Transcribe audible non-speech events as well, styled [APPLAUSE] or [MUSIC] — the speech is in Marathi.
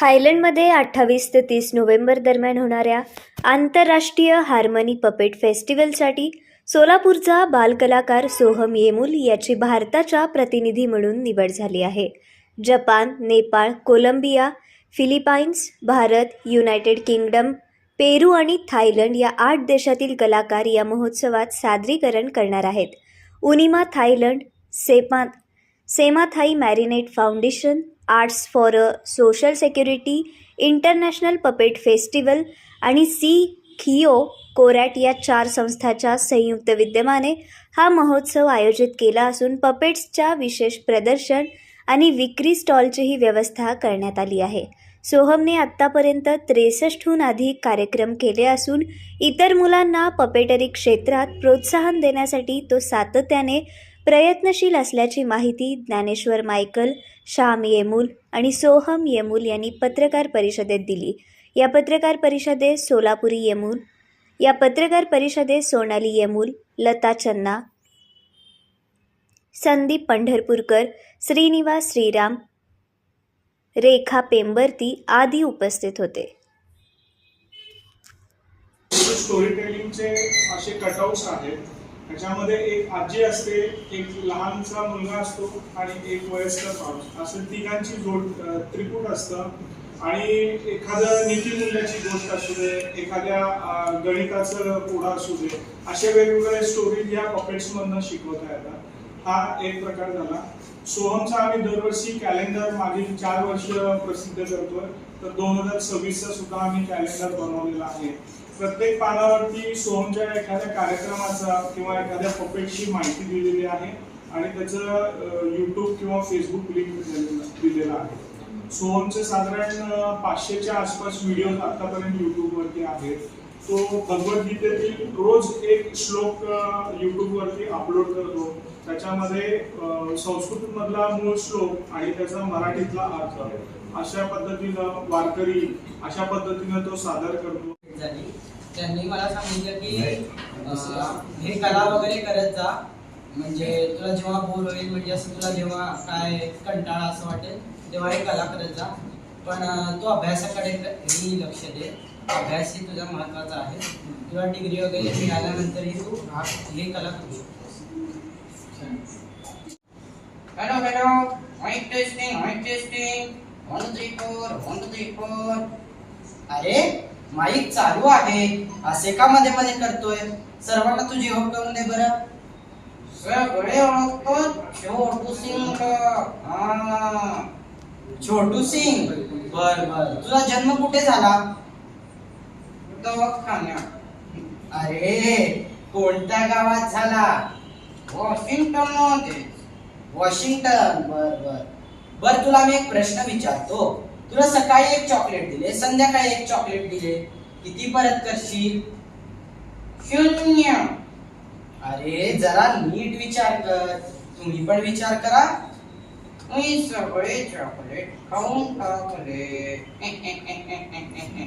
थायलंडमध्ये अठ्ठावीस ते तीस नोव्हेंबर दरम्यान होणाऱ्या आंतरराष्ट्रीय हार्मनी पपेट फेस्टिवलसाठी सोलापूरचा बालकलाकार सोहम येमुल याची भारताच्या प्रतिनिधी म्हणून निवड झाली आहे. Japan Nepal Colombia Philippines Bharat United Kingdom Peru आणि थायलंड या आठ देशातील कलाकार या महोत्सवात सादरीकरण करणार आहेत. उनिमा थायलंड सेमा सेमाथाई marionette foundation arts for a social security international puppet festival आणि सी खिओ कोरॅट या चार संस्थाच्या संयुक्त विद्यमाने हा महोत्सव आयोजित केला असून पपेट्सच्या विशेष प्रदर्शन आणि विक्री स्टॉलचीही व्यवस्था करण्यात आली आहे. सोहमने आत्तापर्यंत त्रेसष्टहून अधिक कार्यक्रम केले असून इतर मुलांना पपेटरी क्षेत्रात प्रोत्साहन देण्यासाठी तो सातत्याने प्रयत्नशील असल्याची माहिती ज्ञानेश्वर मायकल श्याम येमूल आणि सोहम येमूल यांनी पत्रकार परिषदेत दिली. या पत्रकार परिषदेत सोलापुरी येमूल या पत्रकार परिषदेत सोनाली येमूल लता चन्ना संदीप पंढरपूरकर श्रीनिवास श्रीराम रेखा पेंबरती आदी उपस्थित होते. स्टोरी टेलिंगचे असे कटआउट्स आहेत. त्याच्यामध्ये एक आजी असते एक लहानसा मुलगा असतो आणि एक वयस्कर माणूस. असं तिघांची जोड त्रिकूट असतं. आणि एखादं नीतिमूल्याची गोष्ट असू दे एखाद्या गणिताचं पोडा असू दे असे वेगवेगळे स्टोरी या पॉकेट्समधनं शिकवता येतात. हा एक प्रकार झाला. सोहमचा आम्ही दरवर्षी कॅलेंडर मागील चार वर्ष प्रसिद्ध करतोय. तर दोन हजार सव्वीसचा सुद्धा आम्ही कॅलेंडर बनवलेला आहे. प्रत्येक पानावरती सोहमच्या एखाद्या कार्यक्रमाचा किंवा एखाद्या पपेटची माहिती दिलेली आहे आणि त्याचं युट्यूब किंवा फेसबुक लिंक दिलेलं आहे. सोहमचे साधारण पाचशेच्या आसपास व्हिडिओ आतापर्यंत युट्यूबवरती आहेत. तो भगवद्गीतेतील रोज एक श्लोक युट्यूबवरती अपलोड करतो. त्याच्यामध्ये संस्कृतमधला मूळ श्लोक आणि त्याचा मराठीतला अर्थ. अशा पद्धतीनं वारकरी अशा पद्धतीनं तो सादर करतो. त्यांनी मला सांगितलं की हे कला वगैरे करत जा म्हणजे तुला जेव्हा बोर होईल म्हणजे असं तुला जेव्हा काय कंटाळा असं वाटेल तेव्हा हे कला करत जा पण तू अभ्यासाकडे ही लक्ष दे अभ्यास ही तुझा महत्त्वाचा आहे तुला डिग्री वगैरे मिळाल्यानंतरही तू हा ही कला करू शकतोस. Mic testing, mic testing. One, two, three, four. One, two, three, four. अरे माईक चालू आहे. असे का मध्ये मध्ये करतोय? सर्वांना तुझी ओळख करून दे बरं. सगळे ओळखतो छोटू सिंग छोटू सिंग. बर बर. तुझा जन्म कुठे झाला? दवाखान्यात. अरे कोणत्या गावात झाला? वॉशिंग्टनमध्ये वॉशिंग्टन. बर बर. बर तुला मी एक प्रश्न विचारतो. तुला सकाळी एक चॉकलेट दिले संध्याकाळी एक चॉकलेट दिले किती परत करशील? शून्य. अरे जरा नीट विचार कर. तुम्ही पण विचार करा. मी सगळे चॉकलेट खाऊन टाकले. [LAUGHS]